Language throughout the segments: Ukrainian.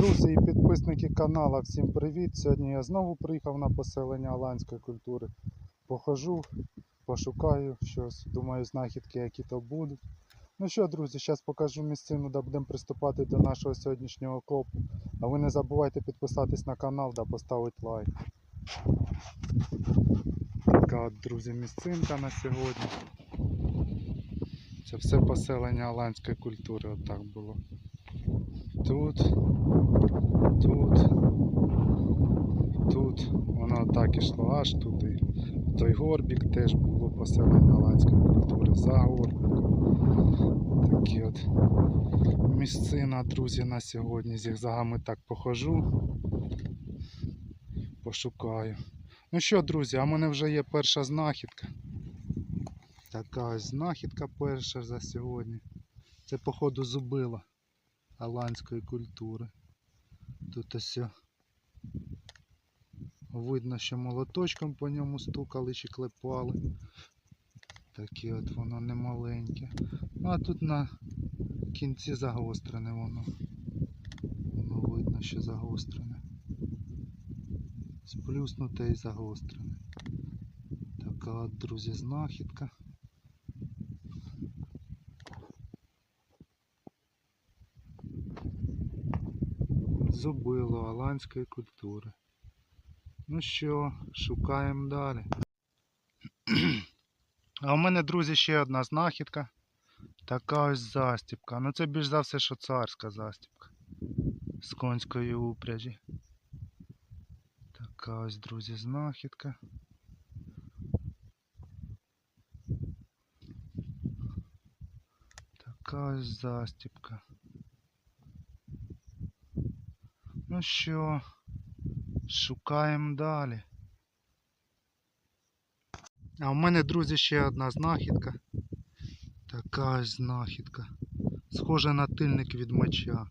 Друзі і підписники каналу, всім привіт! Сьогодні я знову приїхав на поселення аланської культури. Похожу, пошукаю щось, думаю, знахідки, які то будуть. Ну що, друзі, зараз покажу місцину, де будемо приступати до нашого сьогоднішнього копу. А ви не забувайте підписатись на канал та поставити лайк. Така друзі, місцинка на сьогодні. Це все поселення аланської культури, отак було. Тут, тут, тут воно так ішло аж туди. Той горбік теж було поселення аланської культури за горбіком. Такі от місцина, друзі, на сьогодні. Зігзагами так похожу. Пошукаю. Ну що, друзі, а в мене вже є перша знахідка. Така ось знахідка перша за сьогодні. Це, походу, зубила аланської культури. Тут ось видно, що молоточком по ньому стукали чи клепали. Таке от воно не маленьке. Ну а тут на кінці загострене воно. Воно видно, що загострене. Сплюснуте і загострене. Така от, друзі, знахідка. Зубило аланської культури. Ну що, шукаємо далі. А у мене, друзі, ще одна знахідка. Така ось застіпка. Ну це більш за все, що царська застіпка. З конської упряжі. Така ось, друзі, знахідка. Така ось застіпка. Ну що, шукаємо далі. А у мене, друзі, ще одна знахідка. Така ось знахідка. Схожа на тильник від меча.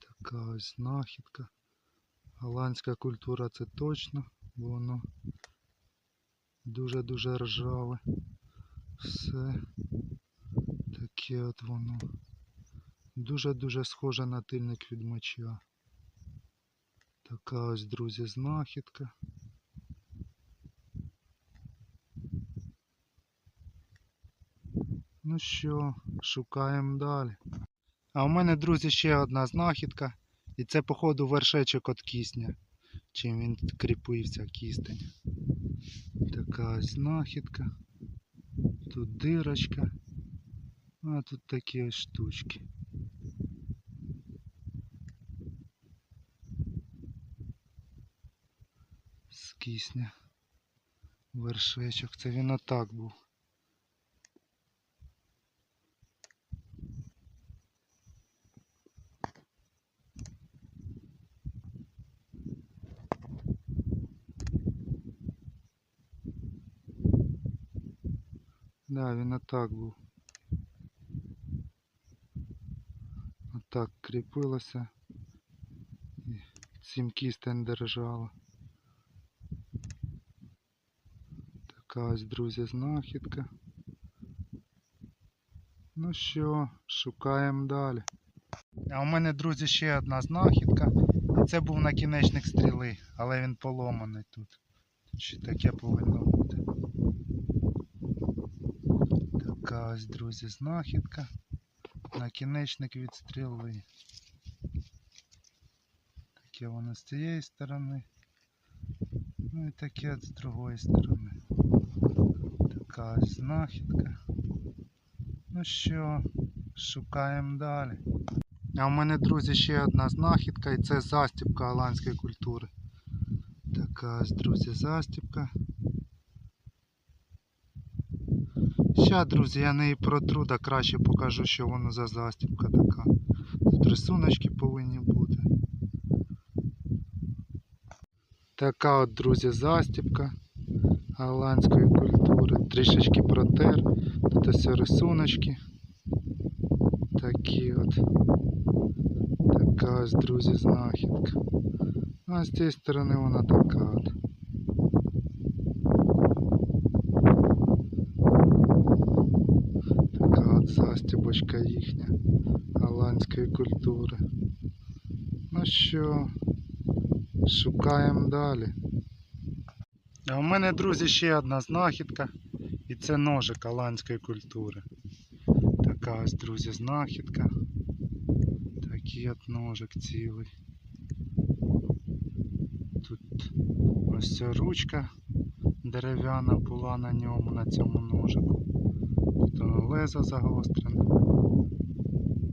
Така ось знахідка. Голландська культура це точно, бо воно дуже-дуже ржаве. Все таке от воно. Дуже-дуже схожа на тильник від меча. Така ось, друзі, знахідка. Ну що, шукаємо далі. А у мене, друзі, ще одна знахідка. І це, походу, вершечок від кисня. Чим він кріпився, кістень. Така ось знахідка. Тут дирочка. А тут такі ось штучки. з кисня. Вершечок. Це він отак був. Да, він отак був. Отак кріпилося. І цим кістень держала. Така ось, друзі, знахідка. Ну що, шукаємо далі. А у мене, друзі, ще одна знахідка. Це був накінечник стріли, але він поломаний тут. Ще таке повинно бути. Така ось, друзі, знахідка. Накінечник від стріли. Таке воно з цієї сторони. Ну і таке з другої сторони. Така ось знахідка. Ну що, шукаємо далі. А у мене, друзі, ще одна знахідка і це застіпка голландської культури. Така ось, друзі, застіпка. Ща, друзі, я неї протру, да краще покажу, що воно за застіпка така. Тут рисуночки повинні бути. Така от, друзі, застіпка голландської культури. Трішечки протер. Тут ось рисуночки. Такі от. Така ось, друзі, знахідка. Ну, а з цієї сторони вона така от. Така от застібочка їхня голландської культури. Ну що, шукаємо далі. А у мене, друзі, ще одна знахідка. І це ножик голландської культури. Така ось, друзі, знахідка. Такий от ножик цілий. Тут ось ця ручка дерев'яна була на ньому, на цьому ножику. Тут воно лезо загострене.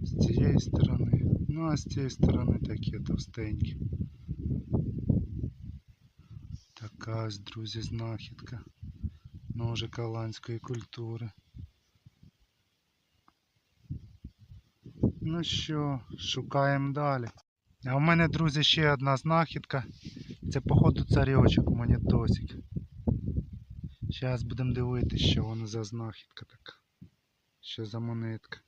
З цієї сторони. Ну а з цієї сторони такі товстенькі. Така ось, друзі, знахідка. Ножик голландської культури. Ну що, шукаємо далі. А в мене, друзі, ще одна знахідка. Це, походу, царьочок, монетосик. Зараз будемо дивитися, що воно за знахідка така. Що за монетка.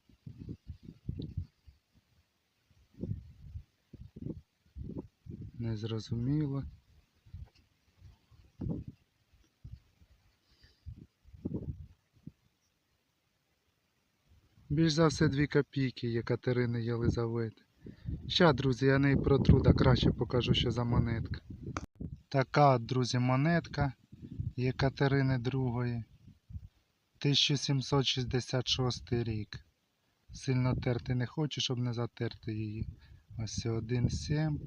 Незрозуміло. Більш за все 2 копійки Єкатерини Єлизавети. Ща, друзі, я неї протру, да краще покажу, що за монетка. Така, друзі, монетка Єкатерини II. 1766 рік. Сильно терти не хочу, щоб не затерти її. Ось 1,7,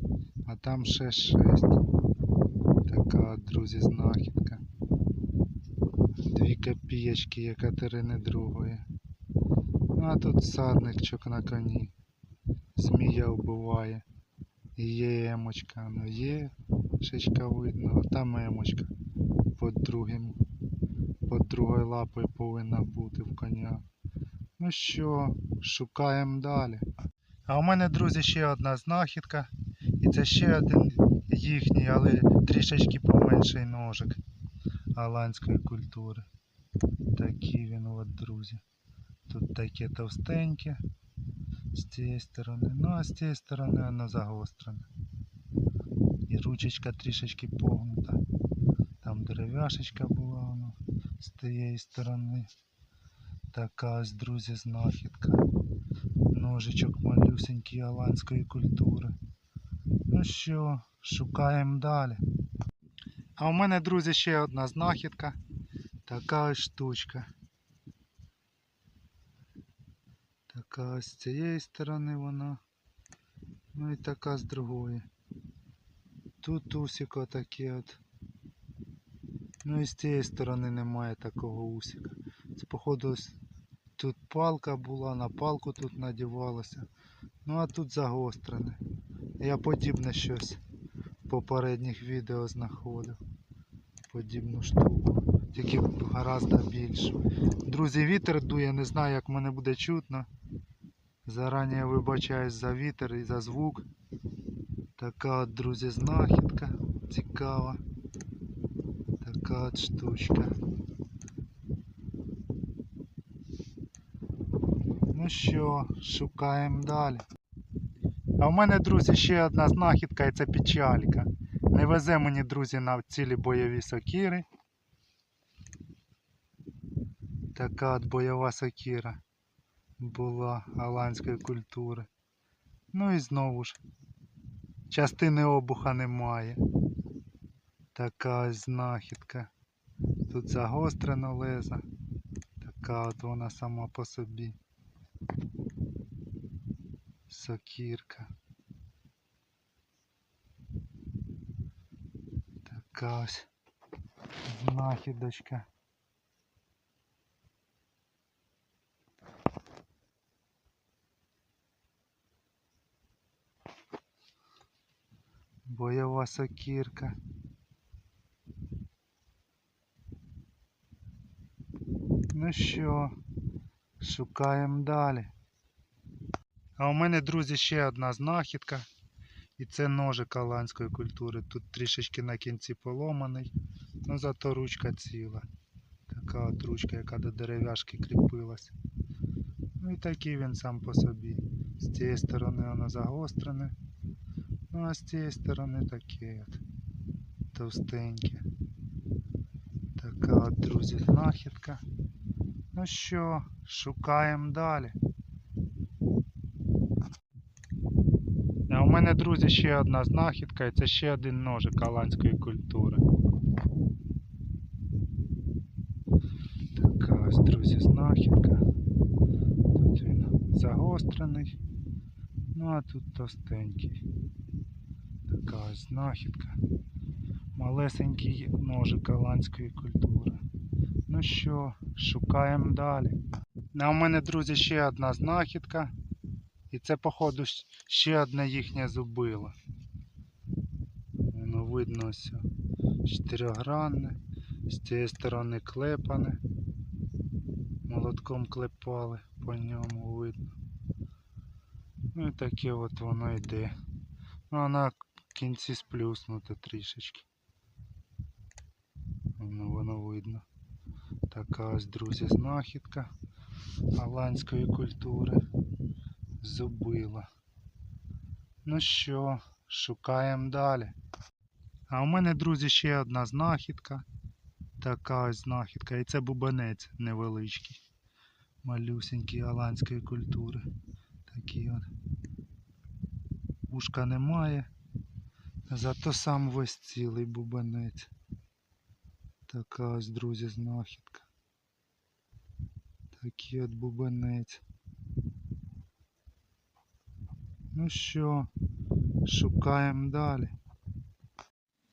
а там ще 6. Така, друзі, знахідка. Дві копієчки Єкатерини II. А тут садничок на коні. Змія вбиває. Є емочка, ну є, шишка видно, а там емочка під другим, під другою лапою повинна бути в коня. Ну що, шукаємо далі. А у мене, друзі, ще одна знахідка. І це ще один їхній, але трішечки поменший ножик голландської культури. Такий він, от, друзі. Тут таке товстеньке з цієї сторони. Ну а з цієї сторони воно загострене. І ручечка трішечки погнута. Там дерев'яшечка була воно з тієї сторони. Така ось, друзі, знахідка. Ножичок малюсенький голландської культури. Ну що, шукаємо далі. А у мене, друзі, ще одна знахідка. Така ось штучка. Така з цієї сторони вона. Ну і така з другої. Тут усіко таке от. Ну і з цієї сторони немає такого усіка. Це походу тут палка була, на палку тут надівалося. Ну а тут загострене. Я подібне щось в попередніх відео знаходив. Подібну штуку. Тільки гораздо більшу. Друзі, вітер дує, не знаю як мене буде чутно. Зарані вибачаюсь за вітер і за звук. Така от, друзі, знахідка цікава. Така от штучка. Ну що, шукаємо далі. А в мене, друзі, ще одна знахідка і це печалька. Не везе мені, друзі, на цілі бойові сокири. Така от бойова сокира була голландської культури. Ну і знову ж, частини обуха немає. Така ось знахідка. Тут загострено лезо. Така от вона сама по собі. Сокірка. Така ось знахідочка. Бойова сокірка. Ну що, шукаємо далі. А у мене, друзі, ще одна знахідка. І це ножик голландської культури. Тут трішечки на кінці поломаний, ну зато ручка ціла. Така от ручка, яка до дерев'яшки кріпилась. Ну і такий він сам по собі. З цієї сторони воно загострене. Ну а з цієї сторони таке от товстеньке. Така от, друзі, знахідка. Ну що, Шукаємо далі. А у мене, друзі, ще одна знахідка, і це ще один ножик аланської культури. Така ось, друзі, знахідка. Тут він загострений. Ну а тут товстенький. Така знахідка. Малесенький ножик аланської культури. Ну що, шукаємо далі. А у мене, друзі, ще одна знахідка. І це, походу, ще одне їхнє зубило. Воно видно ось. Чотирьохгранне. З цієї сторони клепане. Молотком клепали, по ньому видно. Ну і таке от воно йде. Ну а на кінці сплюснуте трішечки. Воно, воно видно. Така ось, друзі, знахідка аланської культури. Зубила. Ну що, шукаємо далі. А у мене, друзі, ще одна знахідка. Така ось знахідка. І це бубенець невеличкий. Малюсенький аланської культури. Такий от. Ушка немає. Зато сам весь цілий бубенець. Така ось, друзі, знахідка. Такий от бубенець. Ну що, шукаємо далі.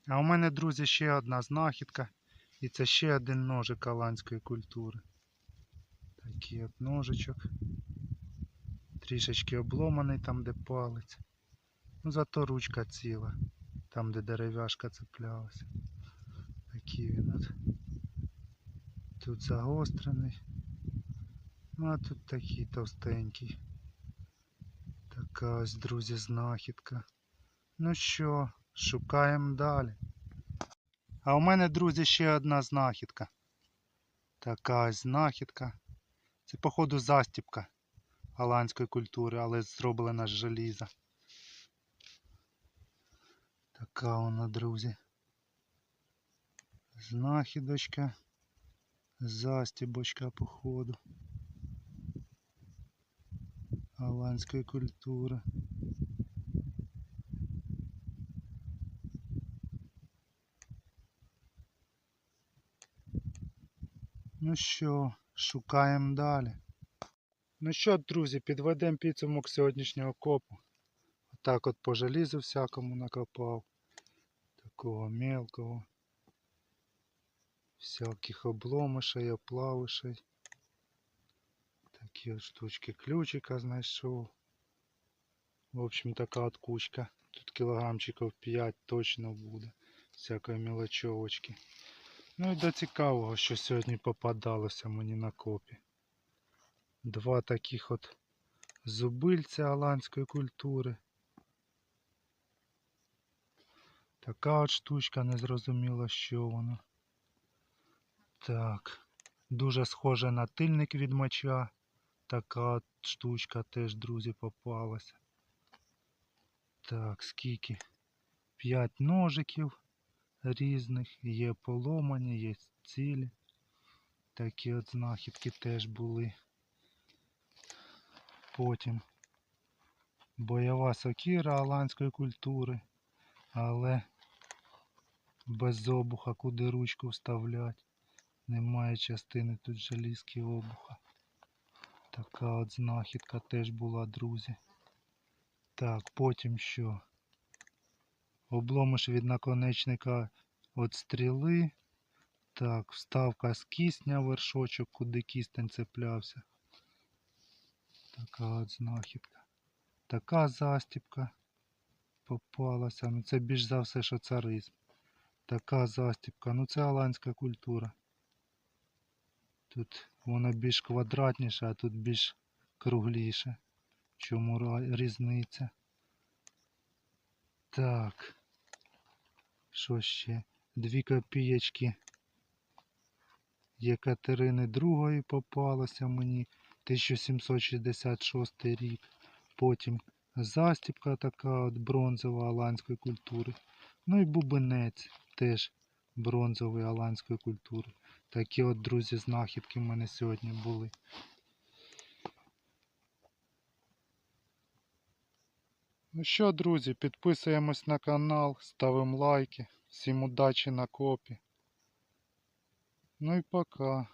А у мене, друзі, ще одна знахідка. І це ще один ножик аланської культури. Такий от ножичок. Трішечки обломаний там, де палець. Ну зато ручка ціла. Там, де дерев'яшка цеплялася. Такий він от. Тут загострений. Ну а тут такий товстенький. Така ось, друзі, знахідка. Ну що, шукаємо далі. А у мене, друзі, ще одна знахідка. Така ось знахідка. Це, походу, застіпка голландської культури, але зроблена з желіза. Така вона, друзі. Знахідочка. Застібочка, походу. голландської культури. Ну що, шукаємо далі. Ну що, друзі, підведемо підсумок сьогоднішнього копу. Отак от по желізу всякому накопав. Такого мелкого. Всяких обломишей, оплавишей. Такі от штучки ключика знайшов. В общем, така от кучка. Тут кілограмчиків 5 точно буде. Всякої мелочовочки. Ну і до цікавого, що сьогодні попадалося мені на копі. Два таких от зубильця голландської культури. Така от штучка, незрозуміло, що воно. Так. Дуже схоже на тильник від меча. Така от штучка теж, друзі, попалася. Так, скільки? П'ять ножиків різних. Є поломані, є цілі. Такі от знахідки теж були. Потім бойова сокира аланської культури, але без обуха, куди ручку вставлять. Немає частини тут желізки обуха. Така от знахідка теж була, друзі. Так, потім що? Обломиш від наконечника від стріли. Так, вставка з кисня вершочок, куди кістень цеплявся. Така от знахідка. Така застіпка попалася. Ну це більш за все, що царизм. Така застіпка. Ну це голландська культура. Тут воно більш квадратніше, а тут більш кругліше. Чому різниця? Так. Що ще? Дві копієчки Єкатерини II попалося мені. 1766 рік. Потім застіпка така от бронзова голландської культури. Ну і бубенець теж бронзової аланської культури. Такі от, друзі, знахідки в мене сьогодні були. Ну що, друзі, підписуємось на канал, ставимо лайки. Всім удачі на копі. Ну і пока.